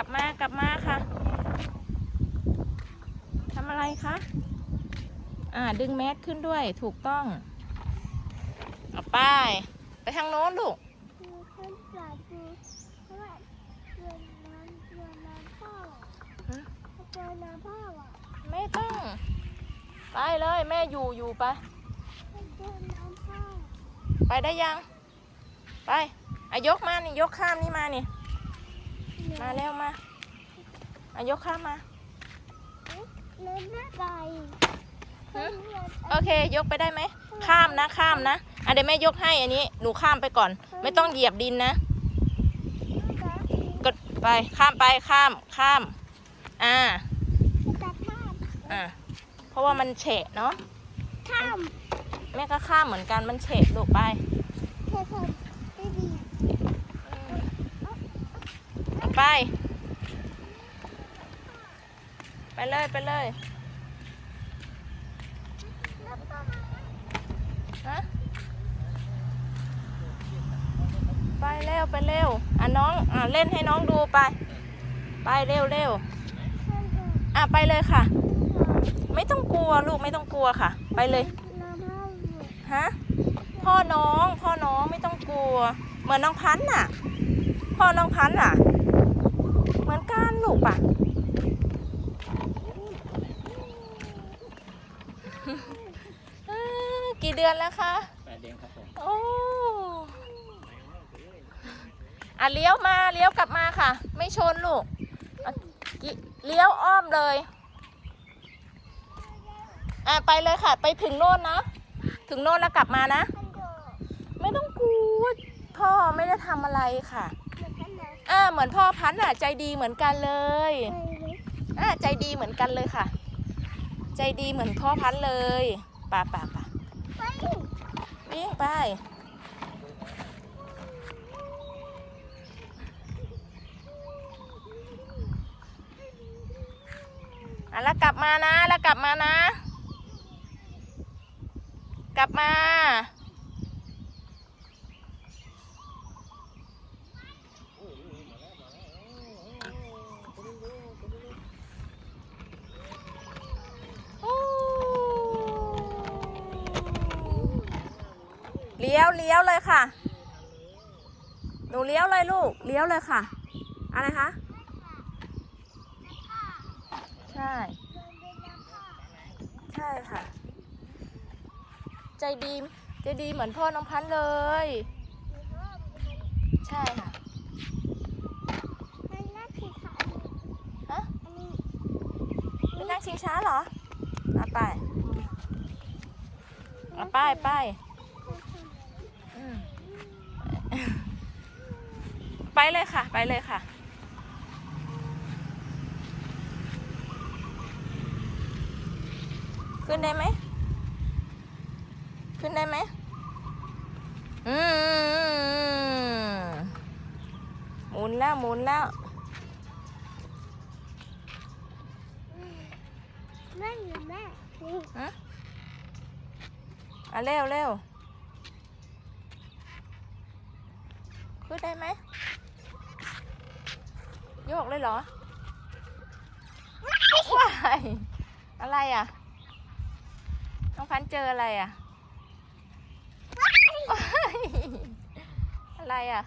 ลับมากลับมาค่ะทำอะไรคะอ่าดึงแมสขึ้นด้วยถูกต้องเอาไป้ายไปทางโน้นลูกขึ้นปลาดูเพราะว่าเดือนน้ำเดือนน้ำพ่อฮะเดือนน้ำพ่ออะไม่ต้อง ไปเลยแม่อยู่อยู่ไป ไปได้ยัง ไปอายกมานี่ยกข้ามนี่มานี่ มาเร็วมาอายกข้ามมา เล่นหน้าไก่ฮะโอเค ยกไปได้ไหม ข้ามนะ ข้ามนะอะเดี๋ยวแม่ยกให้อันนี้ หนูข้ามไปก่อน ไม่ต้องเหยียบดินนะ กดไป ข้ามไป ข้าม ข้าม อ่า จะข้ามอ่า เพราะว่ามันเฉะเนาะ ข้ามแม่ก็ข้ามเหมือนกัน มันเฉะลูกไป เธอทำได้ดี ไป ไปเลยไปเลยฮะไปเร็วไปเร็วอะน้องอะเล่นให้น้องดูไป ไปเร็วเร็วอะไปเลยค่ะ ไม่ต้องกลัวลูกไม่ต้องกลัวค่ะ ไปเลยฮะพ่อน้องพ่อน้องไม่ต้องกลัว เหมือนน้องพันธ์น่ะ พ่อน้องพันธ์น่ะ เหมือนกันลูกป่ะเอ้อกี่เดือนแล้วคะแปดเดือนครับผมโอ้อะเลี้ยวมาเลี้ยวกลับมาค่ะ ไม่ชนลูกอะกิเลี้ยวอ้อมเลยอะไปเลยค่ะ ไปถึงโน่นนะ ถึงโน่นแล้วกลับมานะข้ามดูไม่ต้องกลัวพ่อไม่ได้ทำอะไรค่ะเหมื อ่าเหมือนพ่อพันธุ์อะใจดีเหมือนกันเลยอ่าใจดีเหมือนกันเลยค่ะ ใจดีเหมือนพ่อพันธุ์เลยป่าป่าป่าไปวิ่งไปอะแล้วกลับมานะแล้วกลับมานะ กลับมา เลี้ยวเลี้ยวเลยค่ะ หนูเลี้ยวเลยลูก เลี้ยวเลยค่ะ อะไรคะ ใช่ ใช่ค่ะ ใจดีใจดีเหมือนพ่อน้องพันธุ์เลย ใช่ค่ะมันน่าผิดค่ะฮะอันนี้เป็นนั่งชิงช้าเหรอเอาไปเอาไปไปอืม ไปเลยค่ะ ไปเลยค่ะ ขึ้นได้ไหม ขึ้นได้ไหม อืมหมุนแล้วหมุนแล้วแม่อยู่แม่นี่ฮะอะเร็วเร็วขึ้นได้ไหม โยกเลยเหรอว้ายอะไรอะ น้องพันธุ์เจออะไรอะว้ายอะไรอะ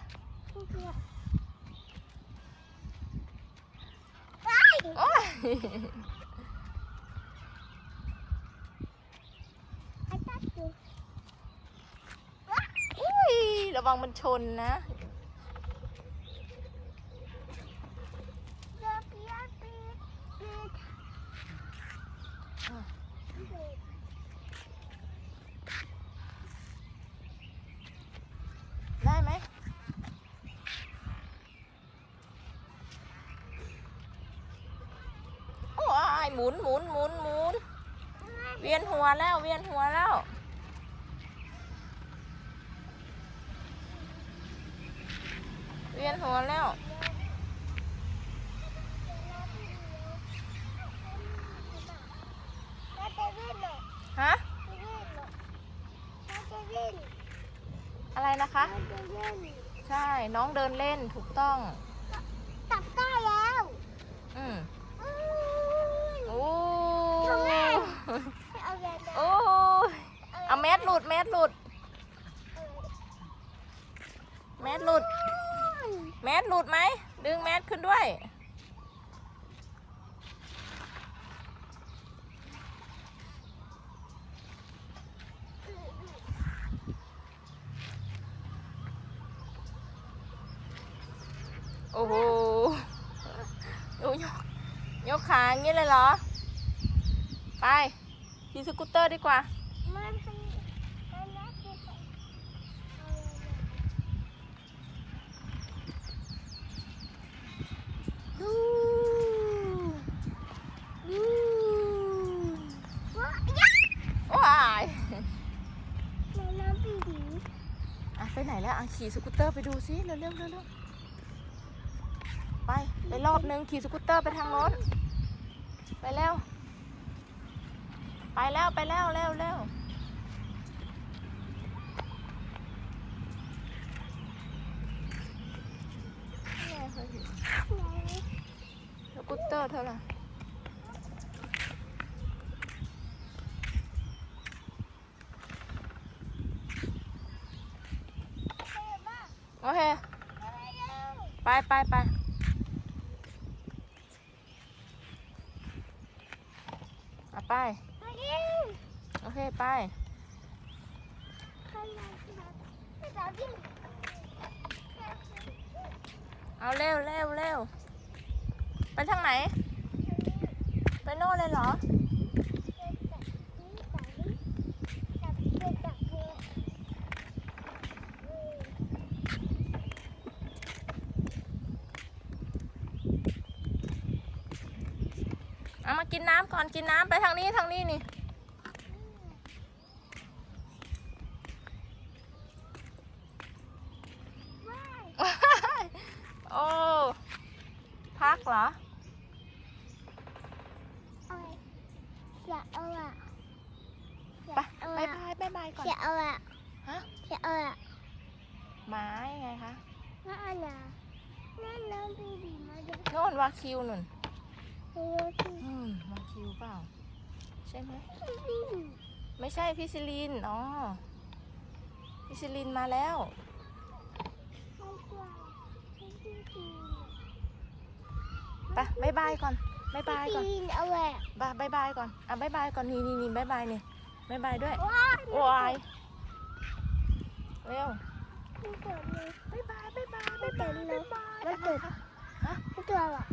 ไปโอ้ยไอ้ตัดอยู่อุ้ยระวังมันชนนะ เดี๋ยวพี่อาปีปี อะ ได้ไหมโอ้ย หมุนหมุนหมุนหมุนเวียนหัวแล้วเวียนหัวแล้ว เวียนหัวแล้วแม่จะวิ่งเหรอฮะจะวิ่งเหรอแม่จะวิ่งอะไรนะคะแม่จะวิ่งใช่ น้องเดินเล่นถูกต้องตับได้แล้ว มสหลุด แมสหลุด แมสหลุด แมสหลุดไหม ดึงแมสขึ้นด้วย โอ้โหดูยก ยกขาอย่างนี้เลยเหรอ ไปขี่สกูตเตอร์ดีกว่า มันน่าจะเป็นเอาเลย ดูดู ว้ายยะ ว้าย ในน้ำปีดี อะไปไหนแล้วอะ ขี่สกูตเตอร์ไปดูซิเร็วเร็วเร็วเร็วไปไปรอบนึงขี่สกูตเตอร์ไปทางโน้นไปเร็วไปแล้วไปแล้วเร็วเร็วสกูตเตอร์เท่าไหร่ เท่มาก โอเค ไปไปไปอะไปเอาเร็วโอเค ไป เอาเร็วเร็วเร็วไปทางไหน ไปโน่นเลยเหรอ เอามากินน้ำก่อนกินน้ำไปทางนี้ทางนี้นี่ โอ้ พักเหรอ อย่าเอาอะไปบายบายบายบายก่อนอย่าเอาอะฮะอย่าเอาอะไม้ไงคะว่าอะไรนั่นน้องบีบีมาเด็กโน่นวาคิวนุ่นเฮ้ยพี่ อืมวาคิวเปล่า ใช่ไหมบีไม่ใช่พิซิลินอ๋อพิซิลินมาแล้วไม่กลัวพี่บีบีไปบายบายก่อนบายบายก่อนบีบีเอาอะบายบายบายก่อนอะบายบายก่อนนี่นี่นี่บายบายนี่บายบายด้วยว้าโอ้ยเร็วไม่เกิดเลยบายบายบายบายไม่เกิดเลยบายไม่เกิดฮะไม่เกิดอะ